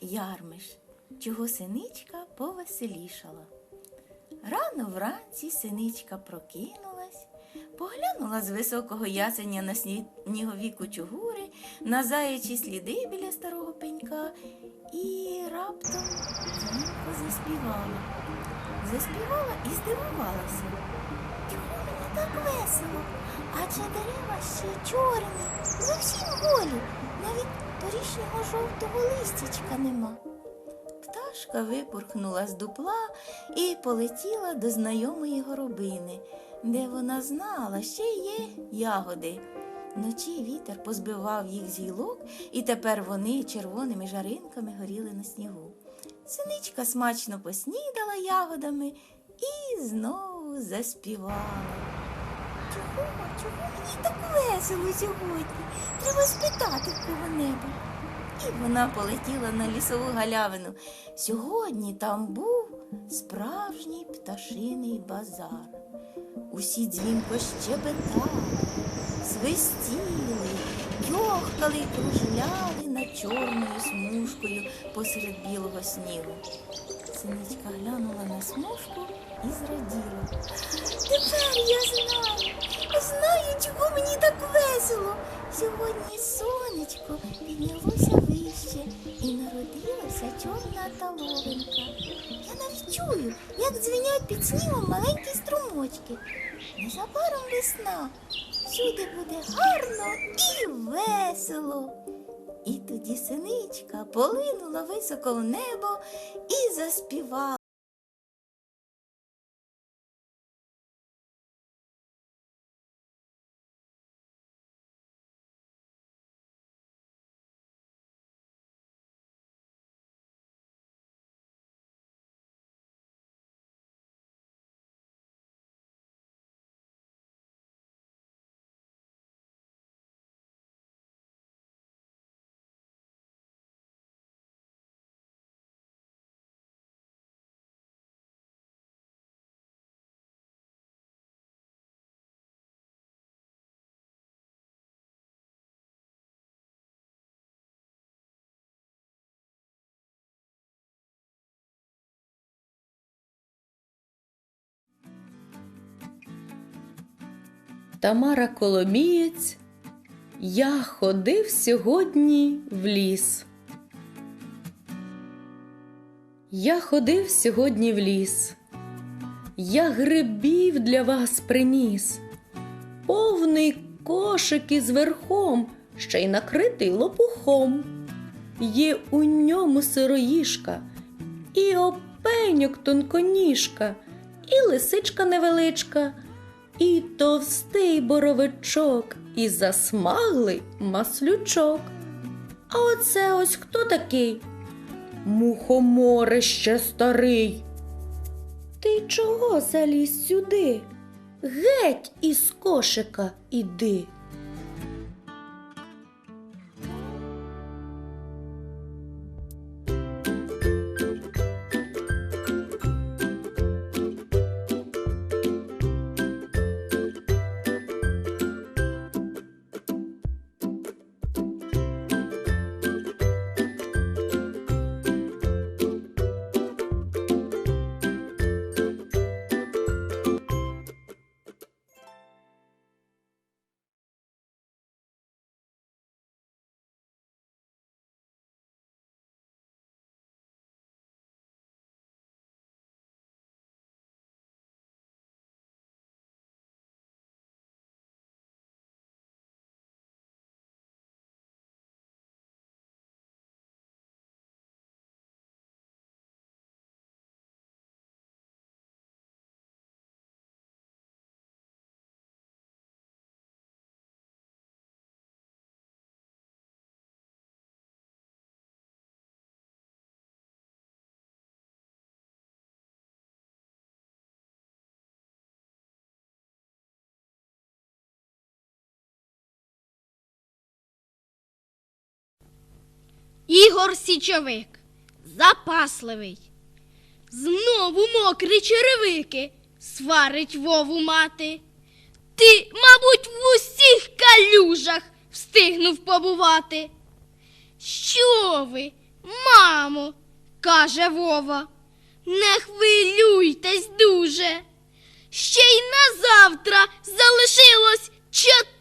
Ярмиш, чого синичка повеселішала. Рано вранці синичка прокинулась, поглянула з високого ясеня на снігові кучугури, на заячі сліди біля старого пенька і раптом дзвінко заспівала. Заспівала і здивувалася. Чого мені так весело? Адже дерева ще чорні, зовсім голі, навіть торішнього жовтого листячка нема. Пташка випорхнула з дупла і полетіла до знайомої горобини, де вона знала, ще є ягоди. Вночі вітер позбивав їх з гілок, і тепер вони червоними жаринками горіли на снігу. Синичка смачно поснідала ягодами і знову заспівала. Чого, чого мені так весело сьогодні? Треба спитати в кого-небудь. І вона полетіла на лісову галявину. Сьогодні там був справжній пташиний базар. Усі дзвінко щебетали, свистіли, йохкали й кружляли над чорною смужкою посеред білого снігу. Синичка глянула на смужку і зраділа. Тепер я знаю, знаю, чого мені так весело. Сьогодні сонечко піднялося вище і народилася чорна таловинка. Я навіть чую, як дзвенять під снігом маленькі струмочки. Незабаром весна. Всюди буде гарно і весело. І тоді синичка полинула високо в небо і заспівала. Тамара Коломієць. Я ходив сьогодні в ліс. Я ходив сьогодні в ліс. Я грибів для вас приніс. Повний кошик із верхом, ще й накритий лопухом. Є у ньому сироїшка, і опеньок тонконіжка, і лисичка невеличка, і товстий боровичок, і засмаглий маслючок. А оце ось хто такий? Мухоморище старий. Ти чого заліз сюди? Геть із кошика іди. Ігор Січовик, запасливий. Знову мокрі черевики сварить Вову мати. Ти, мабуть, в усіх калюжах встигнув побувати. Що ви? Мамо, каже Вова, не хвилюйтесь дуже. Ще й на завтра залишилось чотири.